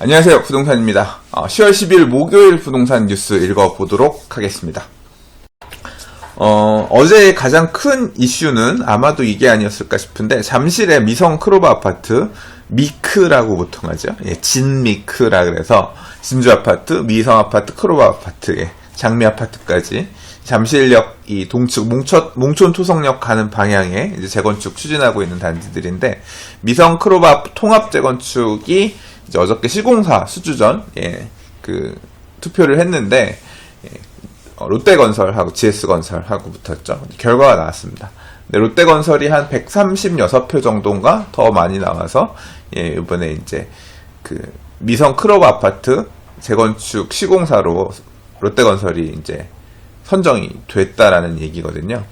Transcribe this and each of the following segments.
안녕하세요. 부동산입니다. 어, 10월 10일 목요일 부동산 뉴스 읽어보도록 하겠습니다. 어, 제 가장 큰 이슈는 아마도 이게 아니었을까 싶은데 잠실의 미성 크로바 아파트 미크라고 보통 하죠. 예, 진미크라 그래서 진주 아파트, 미성 아파트, 크로바 아파트, 예, 장미 아파트까지 잠실역 이 동측 몽천, 몽촌 토성역 가는 방향에 재건축 추진하고 있는 단지들인데 미성 크로바 통합 재건축이 이제 어저께 시공사 수주전 예, 그 투표를 했는데 예, 어, 롯데건설하고 GS건설하고 붙었죠. 결과가 나왔습니다. 네, 롯데건설이 한 136표 정도인가 더 많이 나와서 예, 이번에 이제 그 미성 크로바 아파트 재건축 시공사로 롯데건설이 이제 선정이 됐다라는 얘기거든요.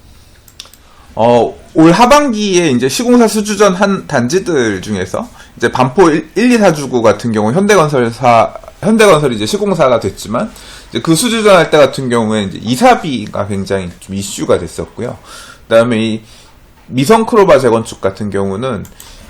어, 올 하반기에 이제 시공사 수주전 한 단지들 중에서 이제 반포 1, 2, 4주구 같은 경우 현대건설사 현대건설이 이제 시공사가 됐지만 이제 그 수주전 할 때 같은 경우에 이제 이사비가 굉장히 좀 이슈가 됐었고요. 그다음에 이 미성 크로바 재건축 같은 경우는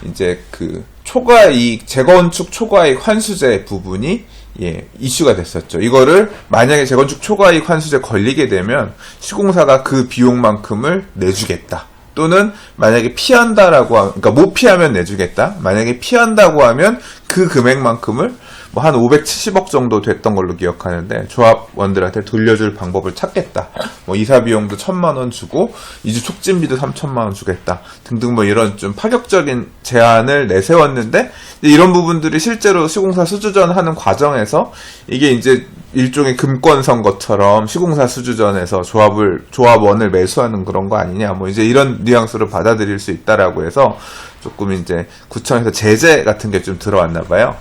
이제 그 초과이익 재건축 초과이익 환수제 부분이 예, 이슈가 됐었죠. 이거를 만약에 재건축 초과이익 환수제 걸리게 되면 시공사가 그 비용만큼을 내주겠다. 또는 만약에 피한다라고 하, 그러니까 못 피하면 내주겠다. 만약에 피한다고 하면 그 금액만큼을 뭐 한 570억 정도 됐던 걸로 기억하는데 조합원들한테 돌려줄 방법을 찾겠다. 뭐 이사 비용도 천만 원 주고 이주 촉진비도 3천만 원 주겠다. 등등 뭐 이런 좀 파격적인 제안을 내세웠는데 이런 부분들이 실제로 시공사 수주전 하는 과정에서 이게 이제 일종의 금권 선거처럼 시공사 수주전에서 조합을 조합원을 매수하는 그런 거 아니냐 뭐 이제 이런 뉘앙스로 받아들일 수 있다라고 해서 조금 이제 구청에서 제재 같은 게 좀 들어왔나 봐요.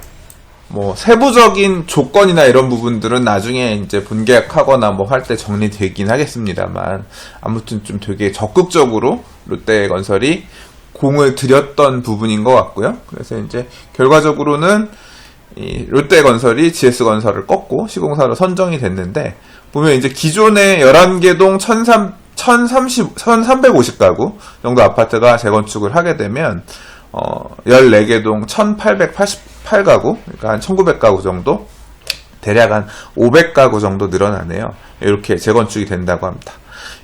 뭐 세부적인 조건이나 이런 부분들은 나중에 이제 분계약하거나 뭐 할 때 정리되긴 하겠습니다만 아무튼 좀 되게 적극적으로 롯데건설이 공을 들였던 부분인 것 같고요. 그래서 이제 결과적으로는 이 롯데건설이 GS건설을 꺾고 시공사로 선정이 됐는데 보면 이제 기존의 11개 동 1003, 1030, 1350가구 정도 아파트가 재건축을 하게 되면 어, 14개 동 1888가구, 그러니까 한 1900가구 정도, 대략 한 500가구 정도 늘어나네요. 이렇게 재건축이 된다고 합니다.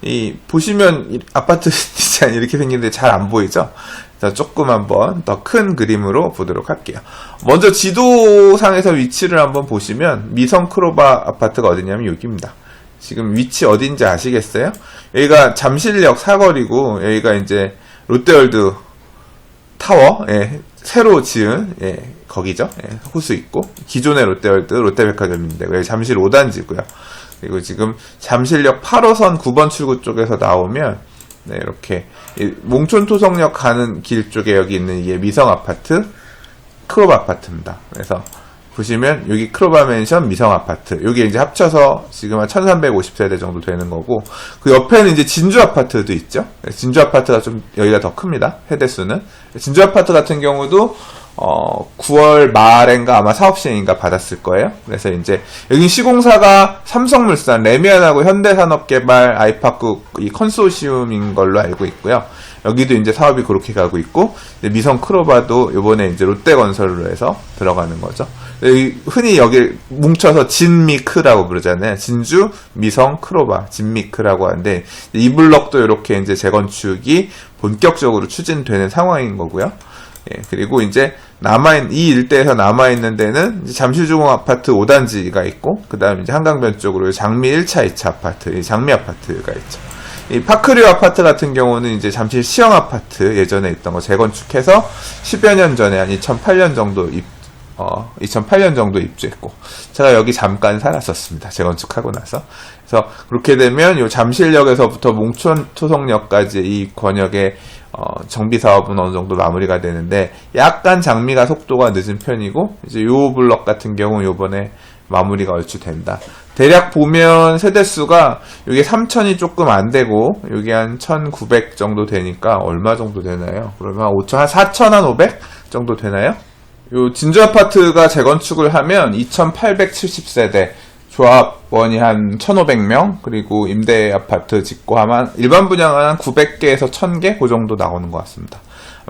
이, 보시면, 이 아파트 디자인 이렇게 생긴데 잘 안 보이죠? 자, 조금 한번 더 큰 그림으로 보도록 할게요. 먼저 지도상에서 위치를 한번 보시면, 미성 크로바 아파트가 어디냐면 여기입니다. 지금 위치 어딘지 아시겠어요? 여기가 잠실역 사거리고, 여기가 이제 롯데월드 타워, 예, 새로 지은, 예, 거기죠. 예, 호수 있고, 기존의 롯데월드, 롯데백화점인데, 여기 잠실 5단지고요. 그리고 지금 잠실역 8호선 9번 출구 쪽에서 나오면, 네, 이렇게, 몽촌토성역 가는 길 쪽에 여기 있는 이게 미성 아파트, 크롭 아파트입니다. 그래서, 보시면 여기 크로바 맨션 미성 아파트. 여기 이제 합쳐서 지금 한 1350세대 정도 되는 거고 그 옆에는 이제 진주 아파트도 있죠? 진주 아파트가 좀 여기가 더 큽니다 세대수는. 진주 아파트 같은 경우도 어 9월 말엔가 아마 사업 시행인가 받았을 거예요. 그래서 이제 여기 시공사가 삼성물산 레미안하고 현대산업개발 아이파크 이 컨소시움인 걸로 알고 있고요 여기도 이제 사업이 그렇게 가고 있고 미성 크로바도 이번에 이제 롯데건설로 해서 들어가는 거죠. 흔히 여기 뭉쳐서 진미크라고 부르잖아요. 진주, 미성, 크로바, 진미크라고 하는데 이 블럭도 이렇게 이제 재건축이 본격적으로 추진되는 상황인 거고요. 예, 그리고 이제 남아있, 이 일대에서 남아있는 데는 잠실중흥 아파트 5단지가 있고, 그 다음에 이제 한강변 쪽으로 장미 1차, 2차 아파트, 장미 아파트가 있죠. 이 파크류 아파트 같은 경우는 이제 잠실 시형 아파트 예전에 있던 거 재건축해서 10여 년 전에 한 2008년 정도 입, 어, 2008년 정도 입주했고 제가 여기 잠깐 살았었습니다. 재건축하고 나서. 그래서 그렇게 되면 요 잠실역에서부터 몽촌 토성역까지 이 권역의 어, 정비 사업은 어느 정도 마무리가 되는데 약간 장미가 속도가 늦은 편이고 이제 요 블럭 같은 경우 요번에 마무리가 얼추 된다. 대략 보면 세대수가 이게 3천이 조금 안 되고 여기 한 1,900 정도 되니까 얼마 정도 되나요? 그러면 5천 한 4천 한 500 정도 되나요? 요 진주 아파트가 재건축을 하면 2,870세대 조합원이 한 1,500명 그리고 임대 아파트 짓고 하면 일반 분양은 한 900개에서 1,000개 그 정도 나오는 것 같습니다.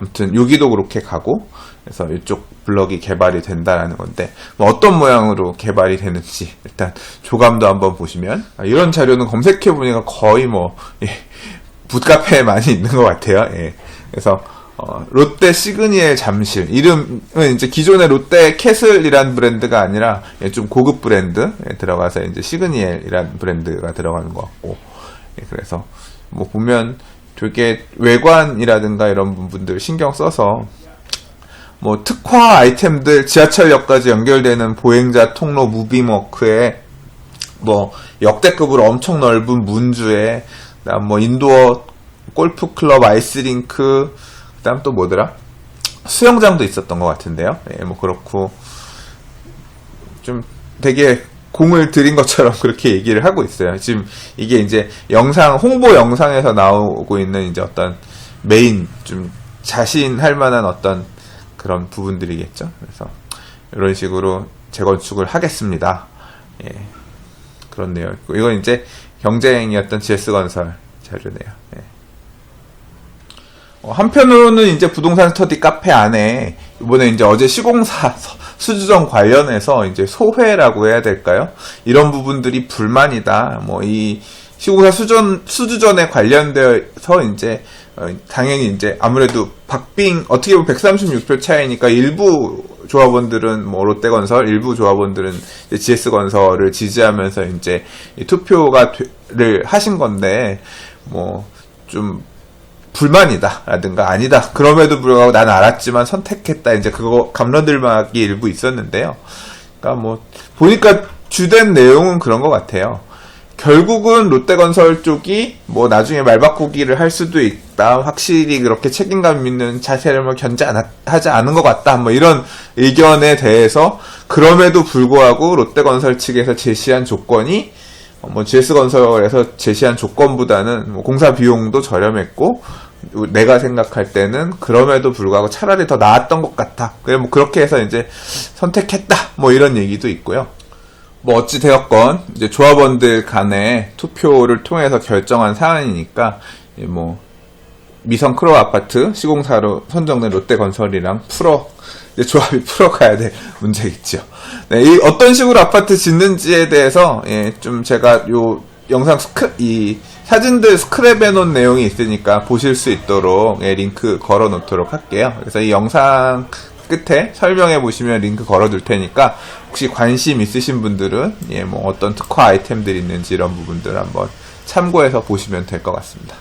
아무튼 여기도 그렇게 가고 그래서 이쪽 블럭이 개발이 된다라는 건데 뭐 어떤 모양으로 개발이 되는지 일단 조감도 한번 보시면 아, 이런 자료는 검색해 보니까 거의 뭐 예, 붓카페에 많이 있는 것 같아요. 예. 그래서 어, 롯데 시그니엘 잠실 이름은 이제 기존의 롯데 캐슬이란 브랜드가 아니라 예, 좀 고급 브랜드에 들어가서 이제 시그니엘이란 브랜드가 들어가는 것 같고 예, 그래서 뭐 보면 되게 외관이라든가 이런 부분들 신경 써서 뭐 특화 아이템들 지하철역까지 연결되는 보행자 통로 무빙워크에 뭐 역대급으로 엄청 넓은 문주에 그다음 뭐 인도어 골프 클럽 아이스링크 그다음 또 뭐더라 수영장도 있었던 것 같은데요. 예, 뭐 그렇고 좀 되게 공을 들인 것처럼 그렇게 얘기를 하고 있어요. 지금 이게 이제 영상 홍보 영상에서 나오고 있는 이제 어떤 메인 좀 자신할 만한 어떤 그런 부분들이겠죠. 그래서 이런 식으로 재건축을 하겠습니다. 예. 그렇네요. 이건 이제 경쟁이었던 GS건설 자료네요. 예. 어, 한편으로는 이제 부동산 스터디 카페 안에 이번에 이제 어제 시공사 서- 수주전 관련해서 이제 소회라고 해야 될까요? 이런 부분들이 불만이다. 뭐 이 시공사 수전 수주전에 관련되어서 이제 어, 당연히 이제 아무래도 박빙 어떻게 보면 136표 차이니까 일부 조합원들은 뭐 롯데건설, 일부 조합원들은 GS건설을 지지하면서 이제 이 투표가를 하신 건데 뭐 좀 불만이다 라든가 아니다 그럼에도 불구하고 난 알았지만 선택했다 이제 그거 감론들막이 일부 있었는데요. 그러니까 뭐 보니까 주된 내용은 그런 것 같아요. 결국은 롯데건설 쪽이 뭐 나중에 말 바꾸기를 할 수도 있다. 확실히 그렇게 책임감 있는 자세를 뭐 견제하지 않은 것 같다. 뭐 이런 의견에 대해서 그럼에도 불구하고 롯데건설 측에서 제시한 조건이 어, 뭐 GS건설에서 제시한 조건보다는 뭐 공사 비용도 저렴했고 내가 생각할 때는 그럼에도 불구하고 차라리 더 나았던 것 같아. 그래 뭐 그렇게 해서 이제 선택했다. 뭐 이런 얘기도 있고요. 뭐 어찌 되었건 이제 조합원들 간의 투표를 통해서 결정한 사안이니까 이뭐 미성 크로 아파트 시공사로 선정된 롯데건설이랑 풀어 이제 조합이 풀어가야 될 문제겠죠. 네, 이 어떤 식으로 아파트 짓는지에 대해서 예, 좀 제가 요 영상 스크 이 사진들 스크랩해 놓은 내용이 있으니까 보실 수 있도록 예, 링크 걸어 놓도록 할게요. 그래서 이 영상 끝에 설명해 보시면 링크 걸어 둘 테니까 혹시 관심 있으신 분들은 예, 뭐 어떤 특화 아이템들이 있는지 이런 부분들 한번 참고해서 보시면 될 것 같습니다.